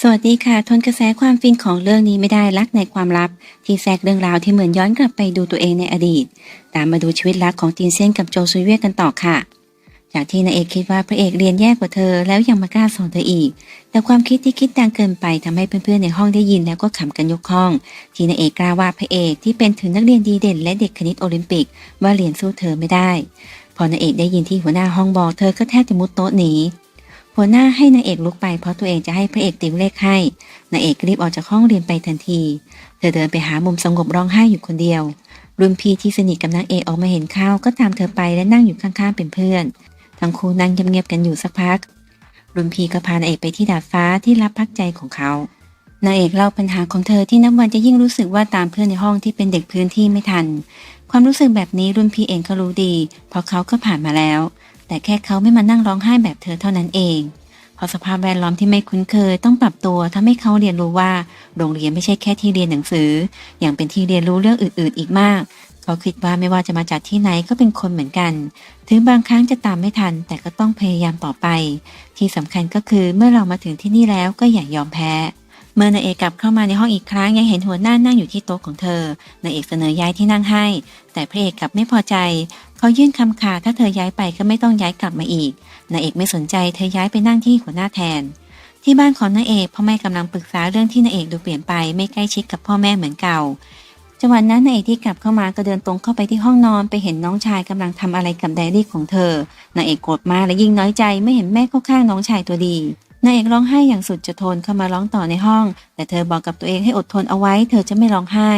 สวัสดีค่ะ ทนกระแสความฟินของเรื่องนี้ไม่ได้รักในความลับ ที่แทรกเรื่องราวที่เหมือนย้อนกลับไปดูตัวเองในอดีต ตามมาดูชีวิตรักของจีนเซ่นกับโจซุยเวียกันต่อค่ะ จากที่นางเอกคิดว่าพระเอกเรียนแย่กว่าเธอ แล้วยังมากล้าสอนเธออีก แต่ความคิดที่คิดดังเกินไปทำให้เพื่อนๆในห้องได้ยินแล้วก็ขำกันยกห้อง ที่นางเอกกล้าว่าพระเอกที่เป็นถึงนักเรียนดีเด่น และเด็กคณิตโอลิมปิก ว่าเรียนสู้เธอไม่ได้ พอนางเอกได้ยินที่หัวหน้าห้องบอกเธอก็แทบจะมุดโต๊ะหนี หัวหน้าให้นางเอกลุกไปเพราะตัวเองจะให้พระเอกติวเลขให้นางเอกรีบออกจากห้องเรียนไปทันที เธอเดินไปหามุมสงบร้องไห้อยู่คนเดียว รุ่นพี่ที่สนิทกับนางเอกออกมาเห็นเข้าก็ตามเธอไปและนั่งอยู่ข้างๆเป็นเพื่อน ทั้งคู่นั่งเงียบๆกันอยู่สักพัก รุ่นพี่ก็พานางเอกไปที่ดาดฟ้าที่รับพักใจของเขา นางเอกเล่าปัญหาของเธอที่นับวันจะยิ่งรู้สึกว่าตามเพื่อนในห้องที่เป็นเด็กพื้นที่ไม่ทัน ความรู้สึกแบบนี้รุ่นพี่เองก็รู้ดี เพราะเขาก็ผ่านมาแล้ว แต่แค่เขาไม่มานั่งร้องไห้แบบเธอเท่านั้นเอง เพราะสภาพแวดล้อมที่ไม่คุ้นเคยต้องปรับตัวทำให้เขาเรียนรู้ว่า โรงเรียนไม่ใช่แค่ที่เรียนหนังสือ อย่างเป็นที่เรียนรู้เรื่องอื่น ๆ อีกมากเขาคิดว่าไม่ว่าจะมาจากที่ไหนก็เป็นคนเหมือนกัน ถึงบางครั้งจะตามไม่ทัน แต่ก็ต้องพยายามต่อไป ที่สำคัญก็คือเมื่อเรามาถึงที่นี่แล้วก็อย่ายอมแพ้เมื่อนายเอกกลับเข้ามาในห้องอีกครั้งยังเห็นหัวหน้านั่งอยู่ที่โต๊ะของเธอ นายเอกเสนอย้ายที่นั่งให้ แต่พระเอกกลับไม่พอใจ เขายื่นคำขาดถ้าเธอย้ายไปก็ไม่ต้องย้ายกลับมาอีกนายเอกไม่สนใจเธอย้ายไปนั่งที่หัวหน้าแทน ที่บ้านของนายเอกพ่อแม่กำลังปรึกษาเรื่องที่นายเอกดูเปลี่ยนไปไม่ใกล้ชิดกับพ่อแม่เหมือนเก่าจังหวะนั้นนายเอกที่กลับเข้ามาก็เดินตรงเข้าไปที่ห้องนอนไปเห็นน้องชายกำลังทำอะไรกับไดอารี่ของเธอนายเอกโกรธมากและยิ่งน้อยใจไม่เห็นแม่เข้าข้างน้องชายตัวดีนายเอกร้องไห้อย่างสุดจะทนเข้ามาร้องต่อในห้อง แต่เธอบอกกับตัวเองให้อดทนเอาไว้ เธอจะไม่ร้องไห้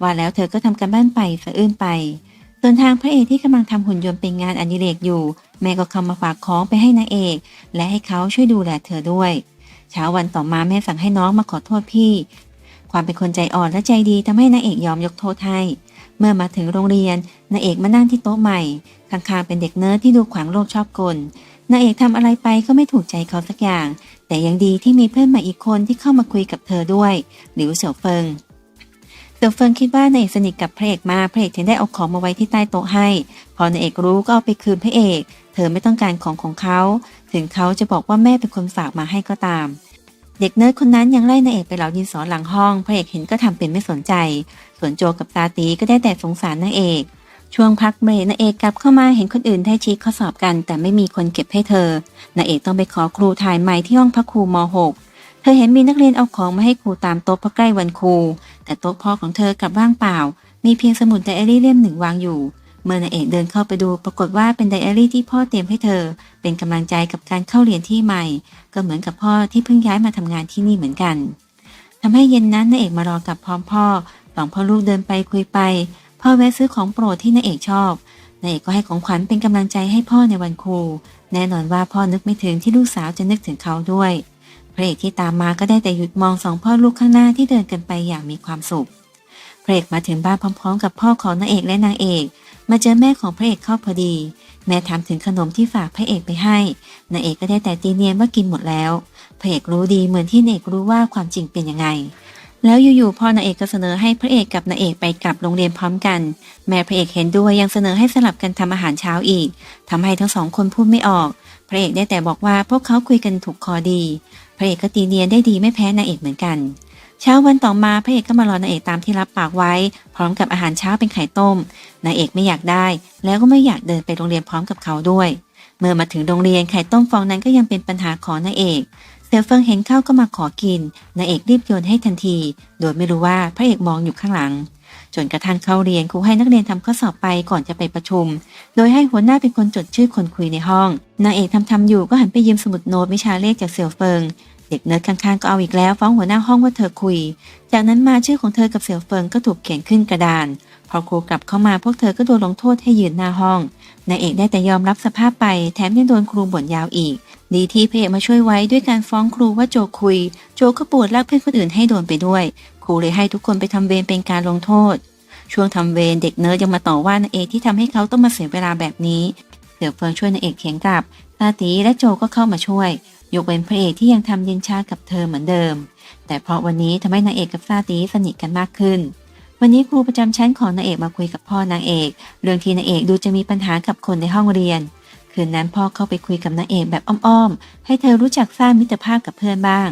ว่าแล้วเธอก็ทำการบ้านไปสะอื้นไป ส่วนทางพระเอกที่กำลังทำหุ่นยนต์เป็นงานอดิเรกอยู่ แม่ก็เข้ามาฝากของไปให้นางเอก และให้เขาช่วยดูแลเธอด้วย เช้าวันต่อมาแม่สั่งให้น้องมาขอโทษพี่ ความเป็นคนใจอ่อนและใจดีทำให้นางเอกยอมยกโทษให้ เมื่อมาถึงโรงเรียนนางเอกมานั่งที่โต๊ะใหม่ข้างๆเป็นเด็กเนิร์ดที่ดูขวางโลกชอบกลนางเอกทำอะไรไปก็ไม่ถูกใจเขาสักอย่าง แต่ยังดีที่มีเพื่อนใหม่อีกคนที่เข้ามาคุยกับเธอด้วยหลิวเสี่ยวเฟิง เสี่เฟิงคิดว่านายเอกสนิทกับพระเอกมากพระเอกถึงได้เอาของมาไว้ที่ใต้โต๊ะให้ พอนายเอกรู้ก็เอาไปคืนพระเอก เธอไม่ต้องการของของเขา ถึงเขาจะบอกว่าแม่เป็นคนฝากมาให้ก็ตาม เด็กเนิร์ดคนนั้นยังไล่นายเอกไปเหลาดินสอหลังห้อง พระเอกเห็นก็ทำเป็นไม่สนใจ ส่วนโจกับตาตีก็ได้แต่สงสารนางเอก ช่วงพักเบรกนางเอกกลับเข้ามาเห็นคนอื่นได้ชี้ข้อสอบกัน แต่ไม่มีคนเก็บให้เธอนางเอกต้องไปขอครูถ่ายใหม่ที่ห้องพักครูม .6 เธอเห็นมีนักเรียนเอาของมาให้ครูตามโต๊ะเพราะใกล้วันครู แต่โต๊ะพ่อของเธอกลับว่างเปล่า มีเพียงสมุดไดอารี่เล่มหนึ่งวางอยู่ เมื่อนางเอกเดินเข้าไปดูปรากฏว่าเป็นไดอารี่ที่พ่อเตรียมให้เธอ เป็นกำลังใจกับการเข้าเรียนที่ใหม่ ก็เหมือนกับพ่อที่เพิ่งย้ายมาทำงานที่นี่เหมือนกันทำให้เย็นนั้นนางเอกมารอกับพร้อมพ่อสองพ่อลูกเดินไปคุยไป พ่อแวะซื้อของโปรดที่นางเอกชอบนางเอกก็ให้ของขวัญเป็นกำลังใจให้พ่อในวันครู แน่นอนว่าพ่อนึกไม่ถึงที่ลูกสาวจะนึกถึงเขาด้วย พระเอกที่ตามมาก็ได้แต่หยุดมองสองพ่อลูกข้างหน้าที่เดินกันไปอย่างมีความสุขพระเอกมาถึงบ้านพร้อมๆ กับพ่อของนางเอกและนางเอก มาเจอแม่ของพระเอกเข้าพอดี แม่ถามถึงขนมที่ฝากพระเอกไปให้นางเอกก็ได้แต่ตีเนียนว่ากินหมดแล้ว พระเอกรู้ดีเหมือนที่นางเอกรู้ว่าความจริงเป็นยังไง แล้วอยู่ๆพ่อนางเอกก็เสนอให้พระเอกกับนางเอกไปกลับโรงเรียนพร้อมกัน แม่พระเอกเห็นด้วยยังเสนอให้สลับกันทำอาหารเช้าอีกทำให้ทั้งสองคนพูดไม่ออก พระเอกได้แต่บอกว่าพวกเขาคุยกันถูกคอดี พระเอกก็ตีเนียนได้ดีไม่แพ้นางเอกเหมือนกัน เช้าวันต่อมาพระเอกก็มารอนางเอกตามที่รับปากไว้ พร้อมกับอาหารเช้าเป็นไข่ต้มนางเอกไม่อยากได้ แล้วก็ไม่อยากเดินไปโรงเรียนพร้อมกับเขาด้วย เมื่อมาถึงโรงเรียนไข่ต้มฟองนั้นก็ยังเป็นปัญหาของนางเอกเสี่ยวเฟิงเห็นเข้าก็มาขอกินนางเอกรีบโยนให้ทันที โดยไม่รู้ว่าพระเอกมองอยู่ข้างหลัง จนกระทั่งเข้าเรียนครูให้นักเรียนทำข้อสอบไปก่อนจะไปประชุม โดยให้หัวหน้าเป็นคนจดชื่อคนคุยในห้อง นางเอกทำทำอยู่ก็หันไปยืมสมุดโน้ตวิชาเลขจากเสี่ยวเฟิง เด็กเนิร์ดข้างๆก็เอาอีกแล้วฟ้องหัวหน้าห้องว่าเธอคุย จากนั้นมาชื่อของเธอกับเสี่ยวเฟิงก็ถูกเขียนขึ้นกระดาน พอครูกลับเข้ามาพวกเธอก็โดนลงโทษให้ยืนหน้าห้องนางเอกได้แต่ยอมรับสภาพไปแถมยังโดนครูบ่นยาวอีก ดีที่พระเอกมาช่วยไว้ด้วยการฟ้องครูว่าโจคุย โจก็ปวดลากเพื่อนคนอื่นให้โดนไปด้วย ครูเลยให้ทุกคนไปทำเวรเป็นการลงโทษ ช่วงทำเวรเด็กเนิร์ดยังมาต่อว่านางเอกที่ทำให้เขาต้องมาเสียเวลาแบบนี้เสี่ยวเฟิงช่วยนางเอกเถียงกลับตาตีและโจก็เข้ามาช่วย ยกเว้นพระเอกที่ยังทำเย็นชากับเธอเหมือนเดิม แต่เพราะวันนี้ทำให้นางเอกกับซาตีสนิทกันมากขึ้นวันนี้ครูประจำชั้นของนางเอกมาคุยกับพ่อนางเอก เรื่องที่นางเอกดูจะมีปัญหากับคนในห้องเรียน คืนนั้นพ่อเข้าไปคุยกับนางเอกแบบอ้อมๆ ให้เธอรู้จักสร้างมิตรภาพกับเพื่อนบ้าง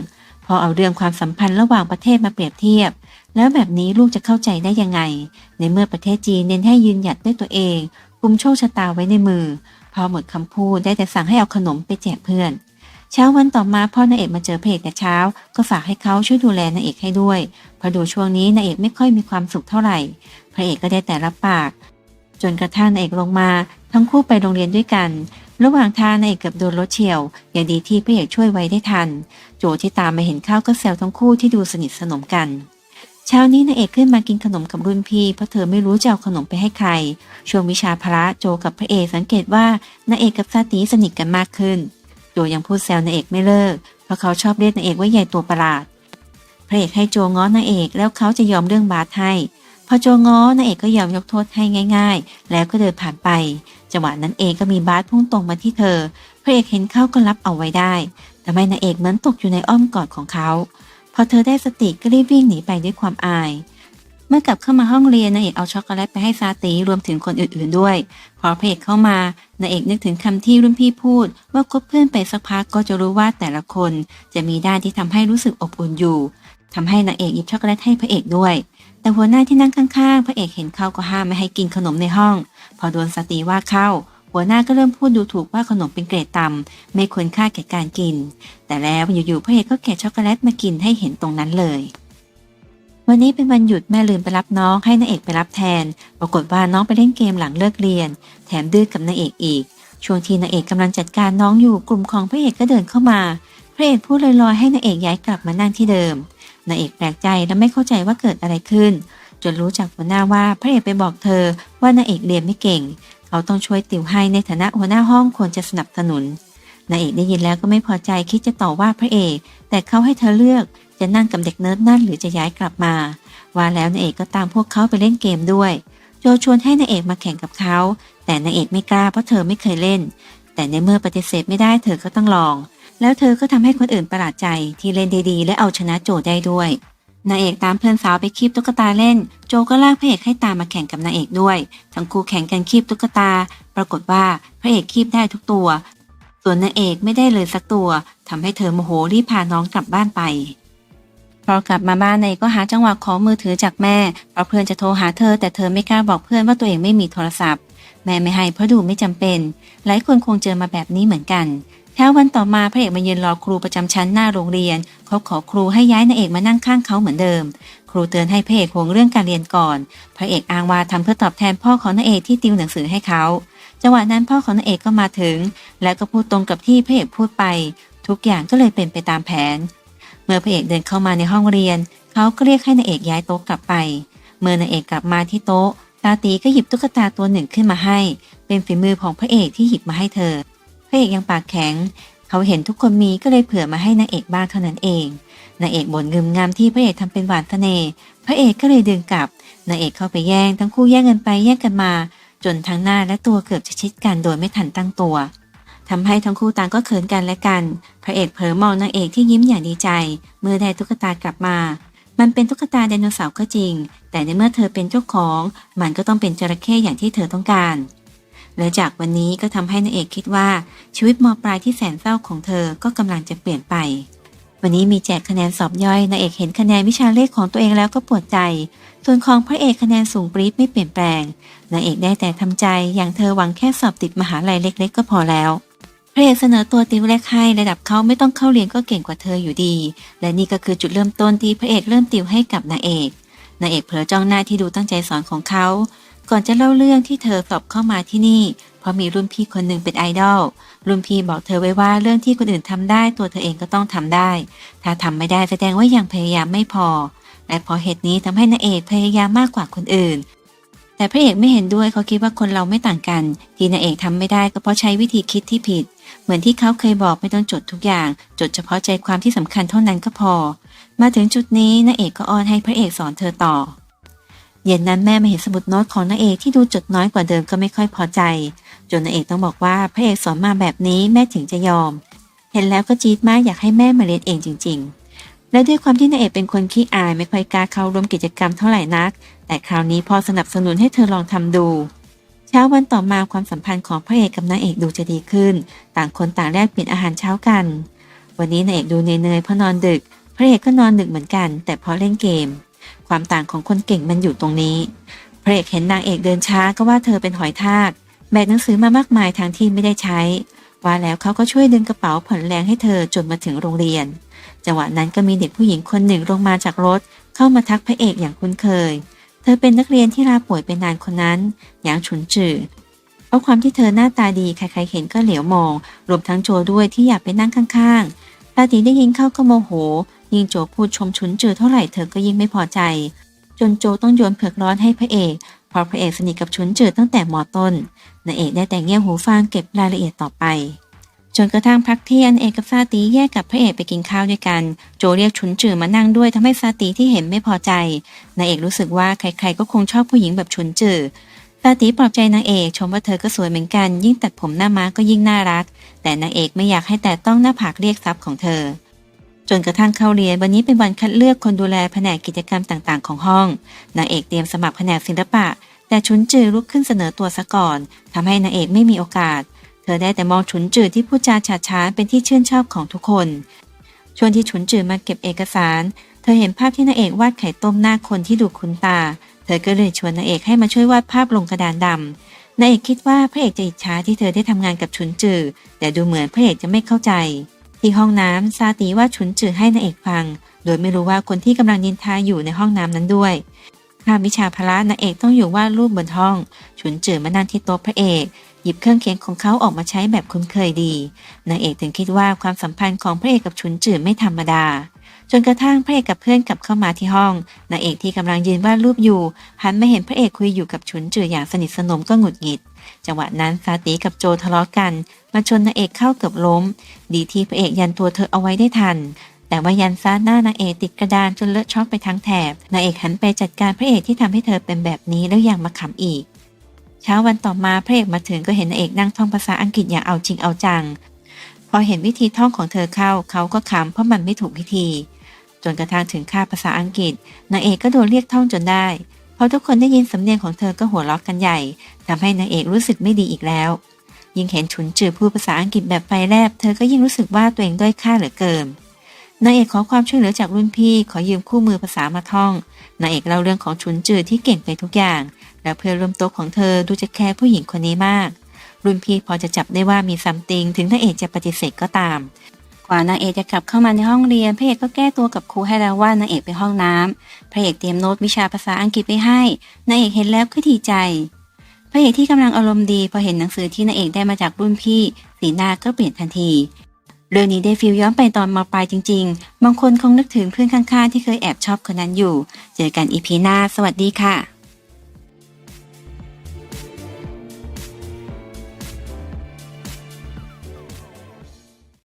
พอเอาเรื่องความสัมพันธ์ระหว่างประเทศมาเปรียบเทียบ แล้วแบบนี้ลูกจะเข้าใจได้ยังไง ในเมื่อประเทศจีนเน้นให้ยืนหยัดด้วยตัวเองกุมโชคชะตาไว้ในมือ พอหมดคำพูดได้แต่สั่งให้เอาขนมไปแจกเพื่อน เช้าวันต่อมาพ่อนางเอกมาเจอพระเอกแต่เช้า ก็ฝากให้เขาช่วยดูแลนางเอกให้ด้วยเพราะดูช่วงนี้นางเอกไม่ค่อยมีความสุขเท่าไหร่ พระเอกก็ได้แต่รับปากจนกระทั่งนางเอกลงมา ทั้งคู่ไปโรงเรียนด้วยกัน ระหว่างทางนางเอกเกือบโดนรถเฉียวอย่างดีที่พระเอกช่วยไว้ได้ทัน โจที่ตามมาเห็นเข้าก็แซวทั้งคู่ที่ดูสนิทสนมกันเช้านี้นางเอกขึ้นมากินขนมกับรุ่นพี่เพราะเธอไม่รู้จะเอาขนมไปให้ใคร ช่วงวิชาพละโจกับพระเอกสังเกตว่านางเอกกับซาตีสนิทกันมากขึ้น โจยังพูดแซวนางเอกไม่เลิก เพราะเขาชอบเรียกนางเอกว่าใหญ่ตัวประหลาด พระเอกให้โจง้อนางเอกแล้วเขาจะยอมเรื่องบาสให้ พอโจง้อนางเอกก็ยอมยกโทษให้ง่าย ๆ แล้วก็เดินผ่านไป จังหวะนั้นเองก็มีบาสพุ่งตรงมาที่เธอ พระเอกเห็นเข้าก็รับเอาไว้ได้ทำไม่นางเอกเหมือนตกอยู่ในอ้อมกอดของเขาพอเธอได้สติก็รีบวิ่งหนีไปด้วยความอาย เมื่อกลับเข้ามาห้องเรียนนางเอกเอาช็อกโกแลตไปให้ซาตีรวมถึงคนอื่นๆด้วย พอพระเอกเข้ามานางเอกนึกถึงคำที่รุ่นพี่พูด ว่าคบเพื่อนไปสักพักก็จะรู้ว่าแต่ละคน จะมีด้านที่ทำให้รู้สึกอบอุ่นอยู่ทำให้นางเอกหยิบช็อกโกแลตให้พระเอกด้วย แต่หัวหน้าที่นั่งข้างๆ พระเอกเห็นเข้าก็ห้ามไม่ให้กินขนมในห้อง พอโดนสตีว่าเข้า หัวหน้าก็เริ่มพูดดูถูกว่าขนมเป็นเกรดต่ำไม่ควรค่าแก่การกิน แต่แล้วอยู่ๆพระเอกก็แกะช็อกโกแลตมากินให้เห็นตรงนั้นเลย วันนี้เป็นวันหยุดแม่ลืมไปรับน้องให้นางเอกไปรับแทน ปรากฏว่าน้องไปเล่นเกมหลังเลิกเรียน แถมดื้อกับนางเอกอีก ช่วงที่นางเอกกำลังจัดการน้องอยู่กลุ่มของพระเอกก็เดินเข้ามา พระเอกพูดลอยๆให้นางเอกย้ายกลับมานั่งที่เดิม นางเอกแปลกใจและไม่เข้าใจว่าเกิดอะไรขึ้น จนรู้จากหัวหน้าว่าพระเอกไปบอกเธอว่านางเอกเรียนไม่เก่ง เขาต้องช่วยติวให้ในฐานะหัวหน้าห้องควรจะสนับสนุนนางเอกได้ยินแล้วก็ไม่พอใจคิดจะต่อว่าพระเอก แต่เขาให้เธอเลือกจะนั่งกับเด็กเนิร์ดนั่นหรือจะย้ายกลับมา ว่าแล้วนางเอกก็ตามพวกเขาไปเล่นเกมด้วย โจชวนให้นางเอกมาแข่งกับเขา แต่นางเอกไม่กล้าเพราะเธอไม่เคยเล่น แต่ในเมื่อปฏิเสธไม่ได้เธอก็ต้องลอง แล้วเธอก็ทำให้คนอื่นประหลาดใจที่เล่นดีๆ และเอาชนะโจได้ด้วย นางเอกตามเพื่อนสาวไปคีบตุ๊กตาเล่น โจก็ลากพระเอกให้ตามมาแข่งกับนางเอกด้วย ทั้งคู่แข่งกันคีบตุ๊กตา ปรากฏว่าพระเอกคีบได้ทุกตัว ส่วนนางเอกไม่ได้เลยสักตัวทำให้เธอโมโหรีบพาน้องกลับบ้านไปพอกลับมาบ้านนายก็หาจังหวะขอมือถือจากแม่เพราะเพื่อนจะโทรหาเธอ แต่เธอไม่กล้าบอกเพื่อนว่าตัวเองไม่มีโทรศัพท์ แม่ไม่ให้เพราะดูไม่จำเป็น หลายคนคงเจอมาแบบนี้เหมือนกัน ช้าวันต่อมาพระเอกมาเยืนรอครูประจำชั้นหน้าโรงเรียน เขาขอครูให้ย้ายนางเอกมานั่งข้างเขาเหมือนเดิม ครูเตือนให้พระเอกห่วงเรื่องการเรียนก่อน พระเอกอ้างว่าทำเพื่อตอบแทนพ่อของนางเอกที่ติวหนังสือให้เขาจังหวะนั้นพ่อของนางเอกก็มาถึง และก็พูดตรงกับที่พระเอกพูดไป ทุกอย่างก็เลยเป็นไปตามแผน เมื่อพระเอกเดินเข้ามาในห้องเรียน เขาก็เรียกให้นางเอกย้ายโต๊ะกลับไป เมื่อนางเอกกลับมาที่โต๊ะตาตีก็หยิบตุ๊กตาตัวหนึ่งขึ้นมาให้ เป็นฝีมือของพระเอกที่หยิบมาให้เธอ พระเอกยังปากแข็ง เขาเห็นทุกคนมีก็เลยเผื่อมาให้นางเอกบ้างเท่านั้นเองนางเอกบ่นงึมงามที่พระเอกทำเป็นหวานเสน่ห์พระเอกก็เลยดึงกลับนางเอกเข้าไปแย่งทั้งคู่แย่งกันไปแย่งกันมา จนทั้งหน้าและตัวเกือบจะชิดกันโดยไม่ทันตั้งตัวทำให้ทั้งคู่ต่างก็เขินกันและกัน พระเอกเผลอมองนางเอกที่ยิ้มอย่างดีใจ เมื่อได้ตุ๊กตากลับมา มันเป็นตุ๊กตาไดโนเสาร์ก็จริง แต่ในเมื่อเธอเป็นเจ้าของ มันก็ต้องเป็นจระเข้อย่างที่เธอต้องการ และจากวันนี้ก็ทำให้นางเอกคิดว่าชีวิตมปลายที่แสนเศร้าของเธอก็กำลังจะเปลี่ยนไป วันนี้มีแจกคะแนนสอบย่อยนางเอกเห็นคะแนนวิชาเลขของตัวเองแล้วก็ปวดใจ ส่วนของพระเอกคะแนนสูงปรี๊ดไม่เปลี่ยนแปลงนางเอกได้แต่ทำใจอย่างเธอหวังแค่สอบติดมหาลัยเล็ก ๆ ก็พอแล้วพระเอกเสนอตัวติวเลขให้ระดับเขาไม่ต้องเข้าเรียนก็เก่งกว่าเธออยู่ดี และนี่ก็คือจุดเริ่มต้นที่พระเอกเริ่มติวให้กับนางเอก นางเอกเผลอจ้องหน้าที่ดูตั้งใจสอนของเขา ก่อนจะเล่าเรื่องที่เธอสอบเข้ามาที่นี่ เพราะมีรุ่นพี่คนหนึ่งเป็นไอดอล รุ่นพี่บอกเธอไว้ว่าเรื่องที่คนอื่นทำได้ ตัวเธอเองก็ต้องทำได้ ถ้าทำไม่ได้แสดงว่ายังพยายามไม่พอ และเพราะเหตุนี้ทำให้นางเอกพยายามมากกว่าคนอื่น แต่พระเอกไม่เห็นด้วยเขาคิดว่าคนเราไม่ต่างกัน ที่นางเอกทำไม่ได้ก็เพราะใช้วิธีคิดที่ผิด เหมือนที่เขาเคยบอกไม่ต้องจดทุกอย่าง จดเฉพาะใจความที่สำคัญเท่านั้นก็พอ มาถึงจุดนี้นางเอกก็อ้อนให้พระเอกสอนเธอต่อ เย็นนั้นแม่มาเห็นสมุดโน้ตของนางเอกที่ดูจดน้อยกว่าเดิมก็ไม่ค่อยพอใจ จนนางเอกต้องบอกว่าพระเอกสอนมาแบบนี้แม่ถึงจะยอม เห็นแล้วก็จี๊ดมากอยากให้แม่มาเรียนเองจริง ๆ และด้วยความที่นางเอกเป็นคนขี้อายไม่ค่อยกล้าเข้าร่วมกิจกรรมเท่าไหร่นัก แต่คราวนี้พอสนับสนุนให้เธอลองทำดูเช้าวันต่อมาความสัมพันธ์ของพระเอกกับนางเอกดูจะดีขึ้น ต่างคนต่างแลกเปลี่ยนอาหารเช้ากัน วันนี้นางเอกดูเนยๆเพราะนอนดึก ระเอกก็นอนดึกเหมือนกัน แต่พราะเล่นเกม ความต่างของคนเก่งมันอยู่ตรงนี้ พระเอกเห็นนางเอกเดินช้าก็ว่าเธอเป็นหอยทากแบกหนังสือมามากมายทางที่ไม่ได้ใช้ ว่าแล้วเขาก็ช่วยดึงกระเป๋าผ่อนแรงให้เธอจนมาถึงโรงเรียน จังหวะนั้นก็มีเด็กผู้หญิงคนหนึ่งลงมาจากรถ เข้ามาทักพระเอกอย่างคุ้นเคย เธอเป็นนักเรียนที่ลาป่วยเป็นนานคนนั้น อย่างฉุนจืดเพราะความที่เธอหน้าตาดีใครๆเห็นก็เหลียวมอง รวมทั้งโจด้วยที่อยากไปนั่งข้างๆตาตีได้ยินเข้าก็โมโห ยิ่งโจพูดชมฉุนจืดเท่าไหร่เธอก็ยิ่งไม่พอใจ จนโจต้องโยนเผือกร้อนให้พระเอกเพราะพระเอกสนิทกับฉุนจืดตั้งแต่มอต้นนางเอกได้แต่เงี่ยหูฟังเก็บรายละเอียดต่อไป จนกระทั่งพักเที่ยงเอกกับซาตีแยกกับพระเอกไปกินข้าวด้วยกัน โจเรียกฉุนจือมานั่งด้วยทำให้ซาตีที่เห็นไม่พอใจนางเอกรู้สึกว่าใครๆก็คงชอบผู้หญิงแบบฉุนจือซาตีปลอบใจนางเอกชมว่าเธอก็สวยเหมือนกัน ยิ่งตัดผมหน้าม้าก็ยิ่งน่ารัก แต่นางเอกไม่อยากให้แต่ต้องหน้าผากเรียกทรัพย์ของเธอ จนกระทั่งเข้าเรียนวันนี้เป็นวันคัดเลือกคนดูแลแผนกกิจกรรมต่างๆ ของห้องนางเอกเตรียมสมัครแผนกศิลปะ แต่ฉุนจือลุกขึ้นเสนอตัวซะก่อนทำให้นางเอกไม่มีโอกาส เธอได้แต่มองฉุนจือที่พูดจาฉาดฉานเป็นที่ชื่นชอบของทุกคน ช่วงที่ฉุนจือมาเก็บเอกสาร เธอเห็นภาพที่นางเอกวาดไข่ต้มหน้าคนที่ดูคุ้นตา เธอก็เลยชวนนางเอกให้มาช่วยวาดภาพลงกระดานดำนางเอกคิดว่าพระเอกจะอิจฉาที่เธอได้ทำงานกับฉุนจือ แต่ดูเหมือนพระเอกจะไม่เข้าใจ ที่ห้องน้ำซาตีว่าฉุนจือให้นางเอกฟัง โดยไม่รู้ว่าคนที่กำลังนินทาอยู่ในห้องน้ำนั้นด้วยคาบวิชาพละนางเอกต้องอยู่วาดรูปบนห้อง ฉุนจือมานั่งที่โต๊ะพระเอก หยิบเครื่องเขียนของเขาออกมาใช้แบบคุ้นเคยดีนางเอกถึงคิดว่าความสัมพันธ์ของพระเอกกับฉุนจือไม่ธรรมดา จนกระทั่งพระเอกกับเพื่อนกลับเข้ามาที่ห้องนางเอกที่กำลังยืนวาดรูปอยู่หันมาเห็นพระเอกคุยอยู่กับฉุนจืออย่างสนิทสนมก็หงุดหงิด จังหวะนั้นซาติกับโจทะเลาะกัน มาชนนางเอกเข้าเกือบล้ม ดีที่พระเอกยันตัวเธอเอาไว้ได้ทัน แต่ว่ายันซาหน้านางเอกติดกระดานจนเลอะช็อกไปทั้งแถบนางเอกหันไปจัดการพระเอกที่ทำให้เธอเป็นแบบนี้แล้วยังมาขำอีก เช้าวันต่อมาพระเอกมาถึงก็เห็นนางเอกนั่งท่องภาษาอังกฤษอย่างเอาจริงเอาจัง พอเห็นวิธีท่องของเธอเข้าเขาก็ขำเพราะมันไม่ถูกวิธี จนกระทั่งถึงค่าภาษาอังกฤษนางเอกก็โดนเรียกท่องจนได้พอทุกคนได้ยินสำเนียงของเธอก็หัวเราะกันใหญ่ทำให้นางเอกรู้สึกไม่ดีอีกแล้ว ยิ่งเห็นฉุนจือพูดภาษาอังกฤษแบบไฟแลบ เธอก็ยิ่งรู้สึกว่าตัวเองด้อยค่าเหลือเกินนางเอกขอความช่วยเหลือจากรุ่นพี่ ขอยืมคู่มือภาษามาท่องนางเอกเล่าเรื่องของฉุนจือที่เก่งไปทุกอย่าง และเพื่อนร่วมโต๊ะของเธอดูจะแคร์ผู้หญิงคนนี้มาก รุ่นพี่พอจะจับได้ว่ามีซัมติง ถึงนางเอกจะปฏิเสธก็ตาม กว่านางเอกจะกลับเข้ามาในห้องเรียนพระเอกก็แก้ตัวกับครูให้แล้วว่านางเอกไปห้องน้ำพระเอกเตรียมโน้ตวิชาภาษาอังกฤษไปให้นางเอกเห็นแล้วก็ดีใจ พระเอกที่กำลังอารมณ์ดีพอเห็นหนังสือที่นางเอกได้มาจากรุ่นพี่สีหน้าก็เปลี่ยนทันที เรื่องนี้ได้ฟิลย้อนไปตอนมาปลายจริง ๆ บางคนคงนึกถึงเพื่อนข้างๆ ที่เคยแอบชอบคนนั้นอยู่ เจอกันอีพีหน้า สวัสดีค่ะ